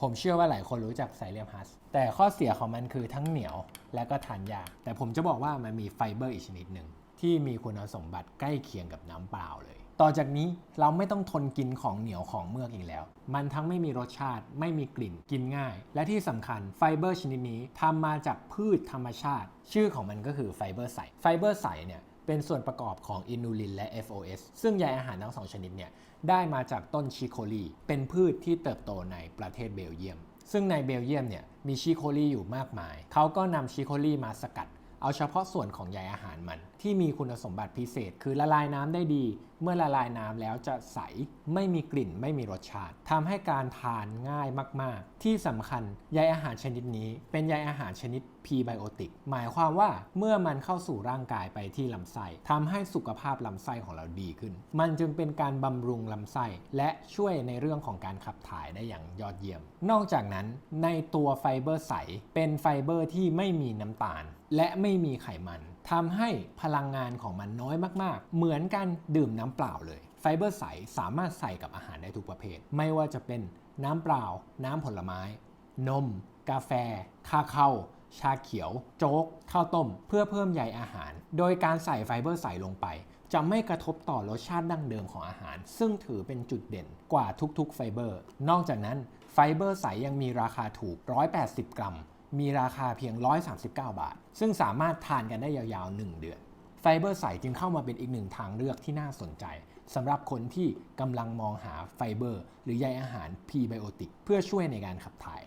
ผมเชื่อว่าหลายคนรู้จักไซเลียมฮัส แต่ข้อเสียของมันคือทั้งเหนียวและก็ทานยาก แต่ผมจะบอกว่ามันมีไฟเบอร์อีกชนิดหนึ่งที่มีคุณสมบัติใกล้เคียงกับน้ำเปล่าเลย ต่อจากนี้เราไม่ต้องทนกินของเหนียวของเมือกอีกแล้ว มันทั้งไม่มีรสชาติ ไม่มีกลิ่น กินง่าย และที่สำคัญไฟเบอร์ชนิดนี้ทำมาจากพืชธรรมชาติ ชื่อของมันก็คือไฟเบอร์ใส ไฟเบอร์ใสเนี่ย เป็นส่วนประกอบของอินูลินและ FOS ซึ่งใยอาหารทั้งสองชนิดเนี่ยได้มาจากต้นชิโคลี เป็นพืชที่เติบโตในประเทศเบลเยียม ซึ่งในเบลเยียมเนี่ยมีชิโคลีอยู่มากมาย เขาก็นำชิโคลีมาสกัด เอาเฉพาะส่วนของใยอาหารมัน ที่มีคุณสมบัติพิเศษ คือละลายน้ำได้ดี เมื่อละลายน้ำแล้วจะใส ไม่มีกลิ่น ไม่มีรสชาติทำให้การทานง่ายมาก ๆ ที่สำคัญใยอาหารชนิดนี้ เป็นใยอาหารชนิดพีไบโอติก หมายความว่าเมื่อมันเข้าสู่ร่างกายไปที่ลำไส้ทำให้สุขภาพลำไส้ของเราดีขึ้น มันจึงเป็นการบำรุงลำไส้ และช่วยในเรื่องของการขับถ่ายได้อย่างยอดเยี่ยม นอกจากนั้นในตัวไฟเบอร์ใส เป็นไฟเบอร์ที่ไม่มีน้ำตาลและไม่มีไขมันทำให้พลังงานของมันน้อยมากๆ เหมือนการดื่มน้ำเปล่าเลย ไฟเบอร์ใสสามารถใส่กับอาหารได้ทุกประเภท ไม่ว่าจะเป็นน้ำเปล่า น้ำผลไม้ นม กาแฟ คาเคาชาเขียว โจ๊ก ข้าวต้ม เพื่อเพิ่มใยอาหาร โดยการใส่ไฟเบอร์ใสลงไป จะไม่กระทบต่อรสชาติดั้งเดิมของอาหาร ซึ่งถือเป็นจุดเด่นกว่าทุกๆไฟเบอร์ นอกจากนั้นไฟเบอร์ใสยังมีราคาถูก 180 กรัม มีราคาเพียง 139 บาท ซึ่งสามารถทานกันได้ยาวๆ 1 เดือน ไฟเบอร์ใสจึงเข้ามาเป็นอีกหนึ่งทางเลือกที่น่าสนใจสำหรับคนที่กำลังมองหาไฟเบอร์ หรือใยอาหารพรีไบโอติก เพื่อช่วยในการขับถ่าย